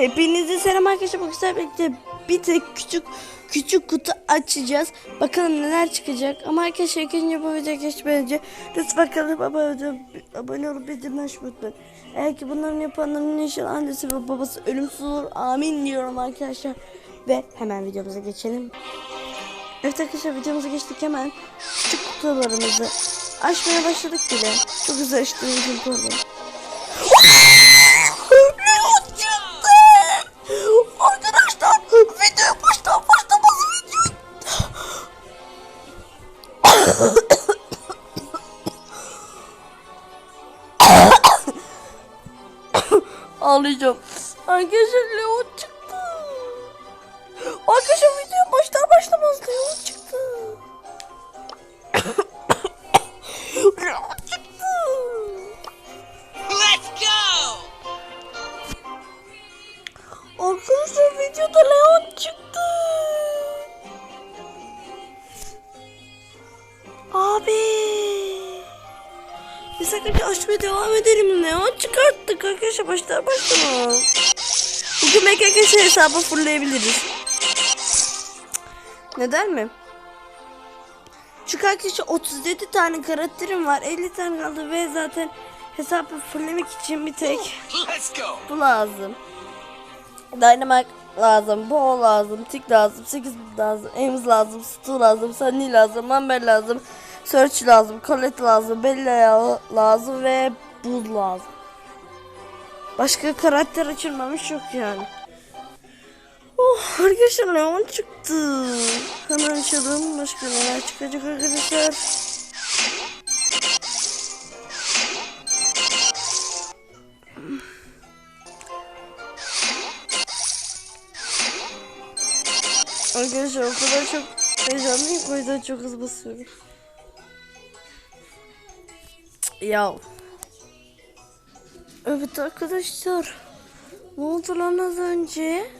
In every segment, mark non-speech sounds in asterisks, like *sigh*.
Hepinize selam arkadaşlar. Bu güzel birlikte bir tek küçük küçük kutu açacağız. Bakalım neler çıkacak. Ama arkadaşlar ilk önce bu videoya geçmeden lütfen kanalıma abone, abone olup bildirimleri açmayı unutmayın. Eğer ki bunların yapanların inşallah annesi ve babası ölümsüz olur. Amin diyorum arkadaşlar. Ve hemen videomuza geçelim. Evet arkadaşlar videomuza geçtik hemen. Küçük kutularımızı açmaya başladık bile. Çok güzel açtığım için. Açmaya devam edelim. Leon çıkarttık arkadaşlar başlar başlamaz. Bugün arkadaşlar hesabı fullleyebiliriz. Neden mi? Çünkü arkadaşlar 37 tane karakterim var. 50 tane kaldı ve zaten hesabı fulllemek için bir tek bu lazım. Dynamite lazım, Bo lazım, Tick lazım, 8 lazım, Ames lazım, Stu lazım, Sunny lazım, Amber lazım, Search lazım, Colette lazım, Bella lazım ve Buz lazım. Başka karakter açılmamış yok yani. Oh arkadaşlar Leon çıktı. Hemen açalım. Başka neler çıkacak arkadaşlar. Arkadaşlar o kadar çok heyecanlıyım o yüzden çok hızlı basıyorum. Ya. Evet arkadaşlar. Ne oldu lan az önce?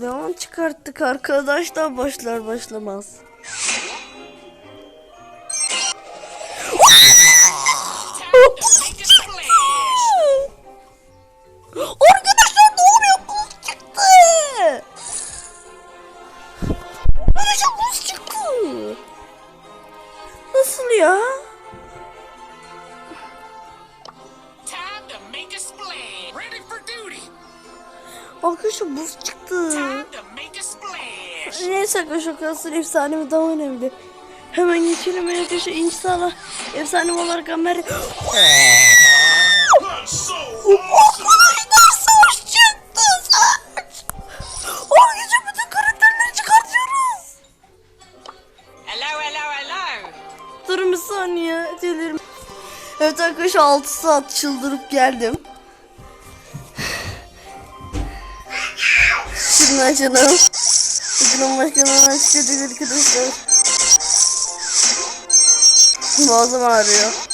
Leon çıkarttık arkadaşlar başlar başlamaz. Neyse arkadaşlar kalsın efsane mi daha önemli. Hemen geçelim arkadaşlar inşallah efsane olarak Amer. Arkadaşlar savaş çıktı savaş. Arkadaşlar bütün karakterleri çıkartıyoruz. Hello, hello, hello! Durun bir saniye delirim. Evet arkadaşlar 6 saat çıldırıp geldim. Şimdi açalım. Bugün başkanına açıkladık arkadaşlar. Boğazım ağrıyor.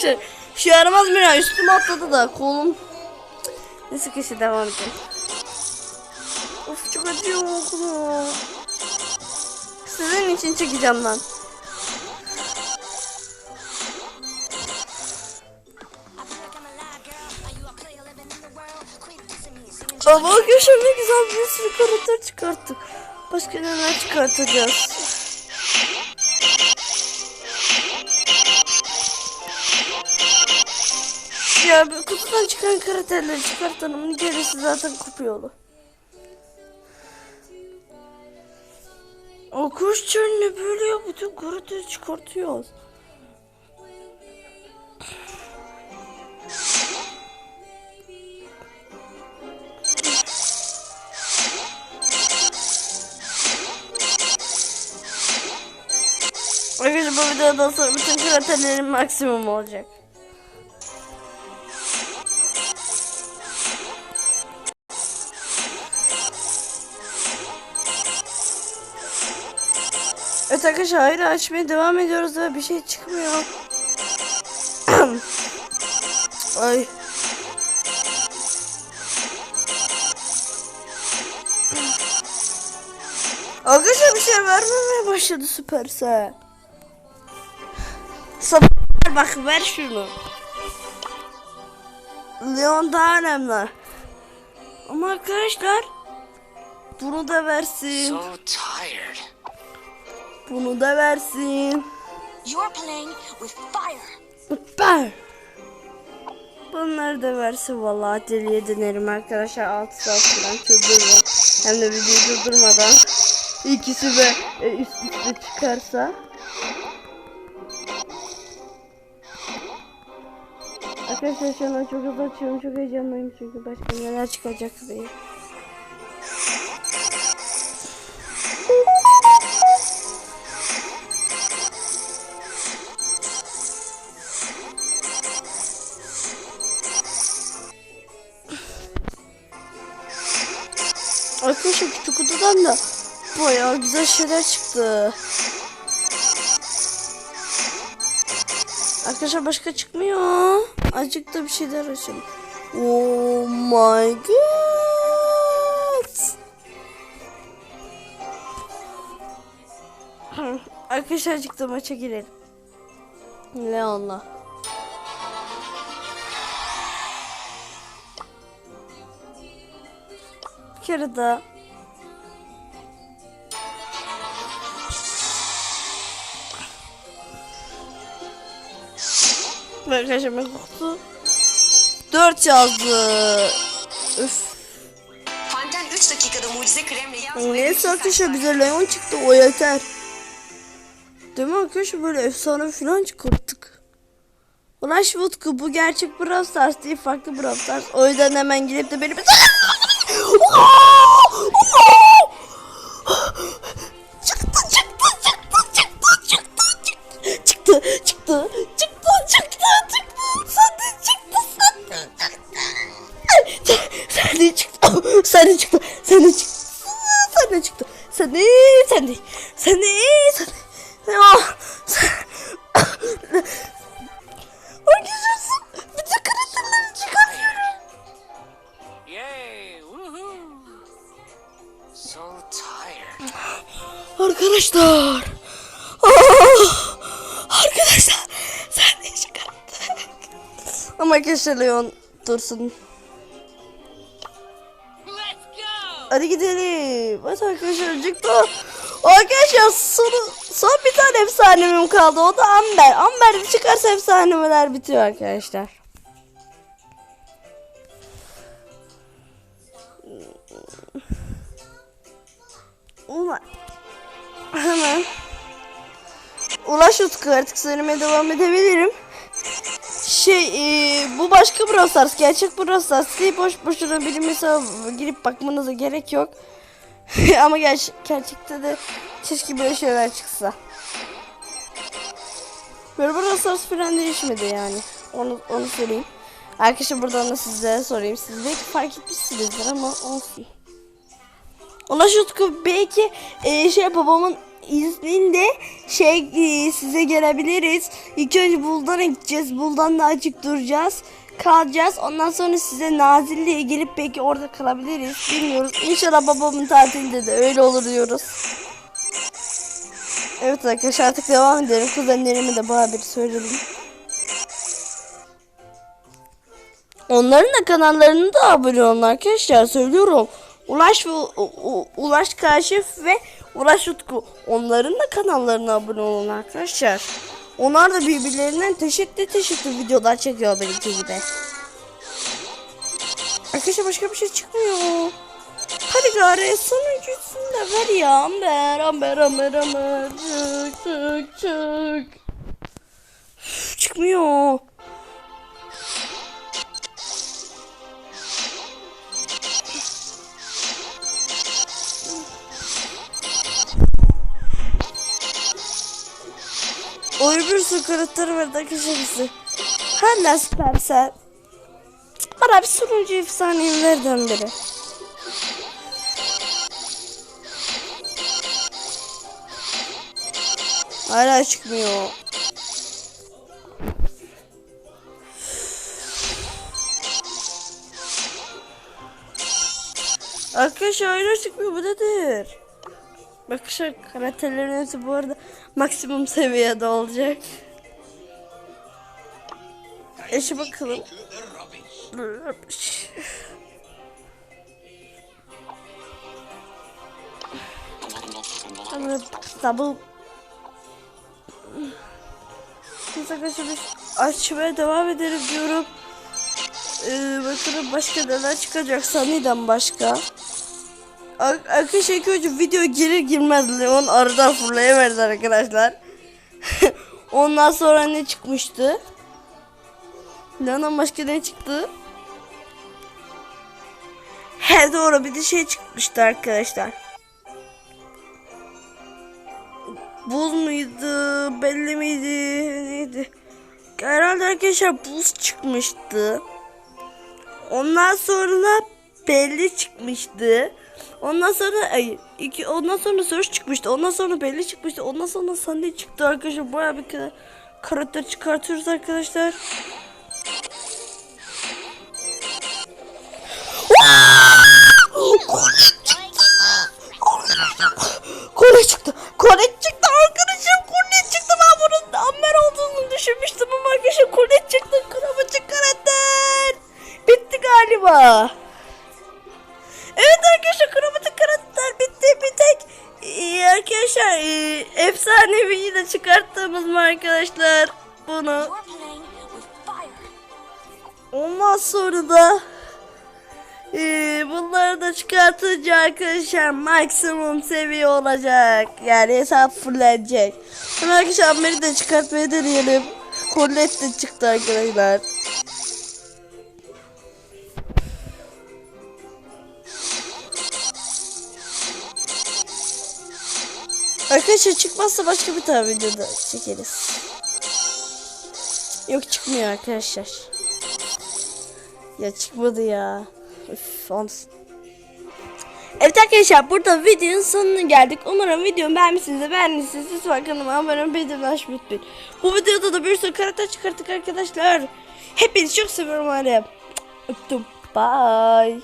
Arkadaşlar. Şu yaramaz mı ya? Üstüme atladı da kolum. Neyse keşke devam edelim. Of çok acıyor kolum. Sizin için çekeceğim lan. Ama arkadaşlar ne güzel bir sürü karakter çıkarttık. Başka neler çıkartacağız? Ya kutudan çıkan karakterleri çıkartalım. Gerisi zaten kupa yolu. O kuş çölüne ya bütün karakteri çıkartıyoruz. Arkadaşlar bu videodan sonra bütün kraterlerin maksimum olacak. Evet arkadaşlar hayır açmaya devam ediyoruz ve bir şey çıkmıyor. *clears throat* Ay. Arkadaşlar bir şey vermemeye başladı Süpersel. Sabah bak ver şunu. Leon daha önemli. Ama arkadaşlar bunu da versin. So tired. Bunu da versin. You're playing with fire. Ben. Bunları da versin vallahi deliye dönerim arkadaşlar 6 saat falan çıldırırım. Hem de videoyu durdurmadan ikisi de e, üst üste çıkarsa. Arkadaşlar şu an çok hızlı açıyorum çok heyecanlıyım çünkü başka neler çıkacak diye. Arkadaşlar küçük kutudan da bayağı güzel şeyler çıktı. Arkadaşlar başka çıkmıyor. Azıcık da bir şeyler açalım. Oh my god. *laughs* Arkadaşlar azıcık da maça girelim. Leon'la. Bir kere daha. Arkadaşlar ben kutu 4 yazdı. Üf. Fanten 3 dakikada mucize kremle yazmayı Neyse arkadaşlar bize Leon çıktı o yeter. Değil mi arkadaşlar böyle efsane falan çıkarttık. Ulaş Vutku bu gerçek Brawl Stars değil farklı Brawl Stars. O yüzden hemen gidip de benim... çıktı çıktı çıktı çıktı çıktı çıktı çıktı çıktı Senden çıktı. *laughs* Senden çıktı. Senden çıktı. Senden çıktı. Sen ne? Sen ne? Sen ne? Sen ne? Ah. Arkadaşlar bütün karakterleri çıkarıyorum. So tired. Arkadaşlar. Ah. Arkadaşlar. Sen ne çıkarttın? Ama keşke Leon dursun. Hadi gidelim. Evet arkadaşlar çıktı. Arkadaşlar son, son bir tane efsanemim kaldı. O da Amber. Amber çıkarsa efsaneler bitiyor arkadaşlar. Ulan. Hemen. Ulaş Utku artık söylemeye devam edebilirim. Şey e, bu başka Brawl Stars. Gerçek Brawl Stars değil. Boş boşuna benim hesabı girip bakmanıza gerek yok. *laughs* Ama ger gerçekte de keşke böyle şeyler çıksa. Böyle Brawl Stars falan değişmedi yani. Onu, onu söyleyeyim. Arkadaşlar buradan da sizlere sorayım. Siz belki fark etmişsinizdir ama olsun. Ulaş Utku belki e, şey babamın izniyle şey e, size gelebiliriz. İlk önce Buldan'a gideceğiz. Buldan'da açık duracağız. Kalacağız. Ondan sonra size Nazilli'ye gelip belki orada kalabiliriz. Bilmiyoruz. İnşallah babamın tatilinde de öyle olur diyoruz. Evet arkadaşlar artık devam edelim. Kuzenlerime de bu haberi söyledim. Onların da kanallarını da abone olun arkadaşlar söylüyorum. Ulaş ve Ulaş Kaşif ve Ulaş Utku. Onların da kanallarına abone olun arkadaşlar. Onlar da birbirlerinden teşekkür teşekkür videolar çekiyor benimki gibi. Arkadaşlar başka bir şey çıkmıyor. Hadi gari sonuncusunu da ver ya Amber Amber Amber Amber çık çık çık. Çıkmıyor. Karakter vardı arkadaşlar bizi. Hala Supercell. Bana bir sonuncu efsanelerden biri. Hala çıkmıyor. Arkadaşlar hala çıkmıyor bu nedir? Bakışlar karakterlerin hepsi bu arada maksimum seviyede olacak. Eşe bakalım. Double Biz arkadaşlar biz açmaya devam edelim diyorum. Ee, bakalım başka neler çıkacak Sunny'den başka. Arkadaşlar ilk önce video girir girmez Leon aradan fırlayıverdi arkadaşlar. *laughs* Ondan sonra ne çıkmıştı? Leon'dan başka ne çıktı? He doğru bir de şey çıkmıştı arkadaşlar. Buz muydu? Belli miydi? Neydi? Herhalde arkadaşlar buz çıkmıştı. Ondan sonra belli çıkmıştı. Ondan sonra ay iki ondan sonra soru çıkmıştı. Ondan sonra belli çıkmıştı. Ondan sonra sande çıktı arkadaşlar. Bayağı bir kere karakter çıkartıyoruz arkadaşlar. Kore çıktı. Kore çıktı arkadaşım. Kore çıktı. Ben bunun Amber olduğunu düşünmüştüm ama arkadaşlar Kore çıktı. Kravacı karakter. Bitti galiba. Fire. Ondan sonra da ee, bunları da çıkartınca arkadaşlar maksimum seviye olacak. Yani hesap fullenecek. Bunu arkadaşlar Amber'i de çıkartmayı deneyelim. Colette de çıktı arkadaşlar. Arkadaşlar çıkmazsa başka bir tane videoda çekeriz. Yok çıkmıyor arkadaşlar. Ya çıkmadı ya. Üf, ons. Evet arkadaşlar burada videonun sonuna geldik. Umarım videomu beğenmişsiniz. Beğendiyseniz lütfen kanalıma abone olmayı bildirim açmayı unutmayın. Bu videoda da bir sürü karakter çıkarttık arkadaşlar. Hepinizi çok seviyorum hala. Öptüm. Bye.